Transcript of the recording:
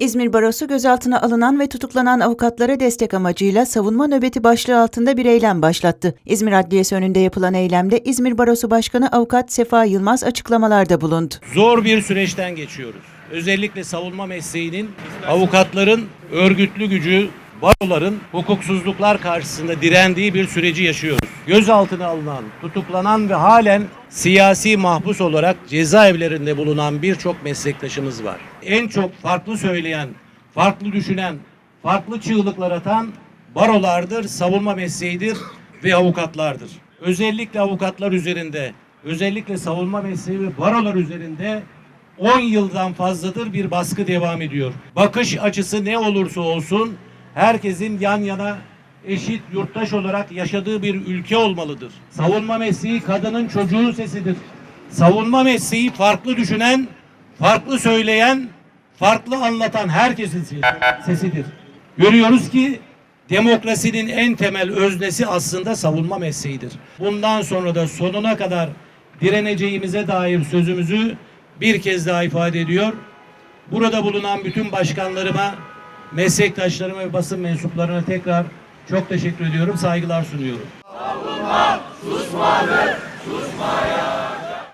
İzmir Barosu gözaltına alınan ve tutuklanan avukatlara destek amacıyla savunma nöbeti başlığı altında bir eylem başlattı. İzmir Adliyesi önünde yapılan eylemde İzmir Barosu Başkanı Avukat Sefa Yılmaz açıklamalarda bulundu. Zor bir süreçten geçiyoruz. Özellikle savunma mesleğinin, avukatların örgütlü gücü, baroların hukuksuzluklar karşısında direndiği bir süreci yaşıyoruz. Gözaltına alınan, tutuklanan ve halen siyasi mahpus olarak cezaevlerinde bulunan birçok meslektaşımız var. En çok farklı söyleyen, farklı düşünen, farklı çığlıklar atan barolardır, savunma mesleğidir ve avukatlardır. Özellikle avukatlar üzerinde, özellikle savunma mesleği ve barolar üzerinde 10 yıldan fazladır bir baskı devam ediyor. Bakış açısı ne olursa olsun herkesin yan yana eşit yurttaş olarak yaşadığı bir ülke olmalıdır. Savunma mesleği kadının çocuğun sesidir. Savunma mesleği farklı düşünen, farklı söyleyen, farklı anlatan herkesin se- sesidir. Görüyoruz ki demokrasinin en temel öznesi aslında savunma mesleğidir. Bundan sonra da sonuna kadar direneceğimize dair sözümüzü bir kez daha ifade ediyor. Burada bulunan bütün başkanlarıma, meslektaşlarıma ve basın mensuplarına tekrar çok teşekkür ediyorum, saygılar sunuyorum. susmadı, susmaya